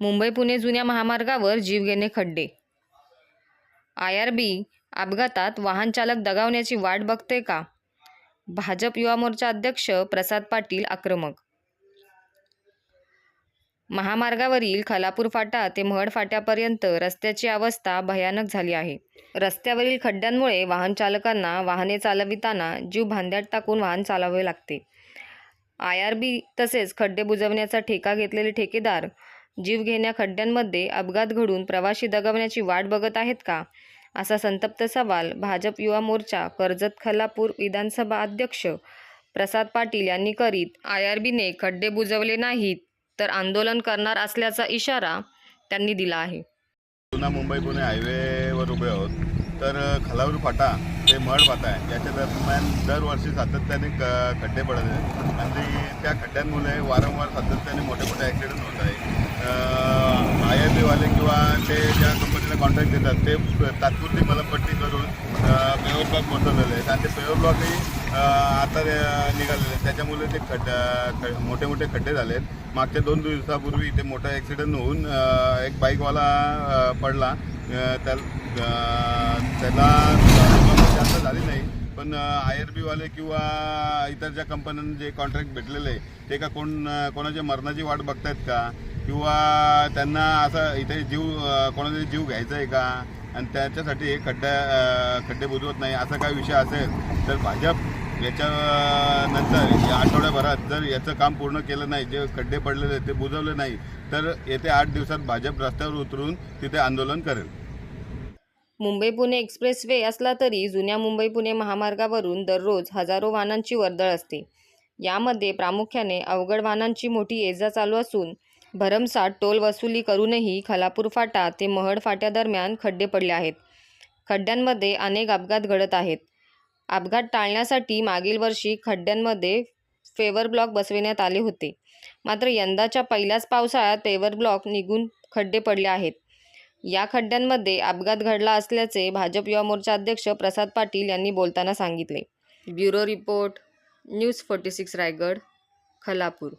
मुंबई पुणे जुन्या महामार्गावर जीवघेणे खड्डे. आय आर बी अपघातात वाहन चालक दगावण्याची वाट बघते का? भाजप युवा मोर्चा अध्यक्ष प्रसाद पाटील आक्रमक महामार्गावरील खलापूर फाटा ते महड फाट्यापर्यंत रस्त्याची अवस्था भयानक झाली आहे. रस्त्यावरील खड्ड्यांमुळे वाहन चालकांना वाहने चालविताना जीव भांड्यात टाकून वाहन चालवावे लागते. आय आर बी तसेच खड्डे बुजवण्याचा ठेका घेतलेले ठेकेदार जीवघेण्या खड्ड्यांमध्ये अपघात घडून प्रवाशी दगावण्याची वाट बघत आहेत का? असा संतप्त सवाल भाजप युवा मोर्चा कर्जत खलापूर विधानसभा अध्यक्ष प्रसाद पाटील यांनी करीत आय आर बीने खड्डे बुजवले नाहीत. तर आंदोलन करणार असल्याचा इशारा त्यांनी दिला आहे. पुन्हा मुंबई पुणे हायवेवर उभे आहोत. तर खलावर फाटा ते मड फाटा आहे. याच्या दरम्यान दरवर्षी सातत्याने क खड्डे पडत आहेत. आणि त्या खड्ड्यांमुळे वारंवार सातत्याने मोठे मोठे ॲक्सिडेंट होत आहे आय आय बीवाले किंवा ते ज्या कंपनीला कॉन्ट्रॅक्ट देतात ते तात्पुरती मलमपट्टी करून पेवर ब्लॉक बसवलेले आहे आणि ते पेवर ब्लॉकही आता निघालेलं निघालेले आहेत. त्याच्यामुळे ते खड्डा ख मोठे मोठे खड्डे झाले आहेत मागच्या दोन दिवसापूर्वी इथे मोठा ॲक्सिडेंट होऊन एक बाईकवाला पडला. त्या त्याला जास्त झाली नाही. पण आय आर बीवाले किंवा इतर ज्या कंपन्यांना जे कॉन्ट्रॅक्ट भेटलेले आहे ते का कोण कोणाच्या मरणाची वाट बघतायत का? किंवा त्यांना असं इथे जीव कोणाचा जीव घ्यायचा आहे का? आणि त्याच्यासाठी खड्ड्या खड्डा खड्डे बुजवत नाही असा काय विषय असेल तर भाजप याच्या नंतर या आठवड्याभरात जर याचं काम पूर्ण केलं नाही जे खड्डे पडलेले ते बुजवले नाही तर येत्या आठ दिवसात भाजप रस्त्यावर उतरून तिथे आंदोलन करेल. मुंबई पुणे एक्सप्रेसवे असला तरी जुन्या मुंबई पुणे महामार्गावरून दररोज हजारो वाहनांची वर्दळ असते. यामध्ये प्रामुख्याने अवघड वाहनांची मोठी ये जा चालू असून भरमसाठ टोल वसुली करूनही खलापूर फाटा ते महड फाट्यादरम्यान खड्डे पडले आहेत. खड्ड्यांमध्ये अनेक अपघात घडत आहेत. अपघात टाळण्यासाठी मागील वर्षी खड्ड्यांमध्ये फेवर ब्लॉक बसविण्यात आले होते. मात्र यंदाच्या पहिल्याच पावसाळ्यात पेवर ब्लॉक निघून खड्डे पडले आहेत. या खड्ड्यांमध्ये अपघात घडला असल्याचे भाजप युवा मोर्चा अध्यक्ष प्रसाद पाटील यांनी बोलताना सांगितले. Bureau report news forty six Raigad Khalapur.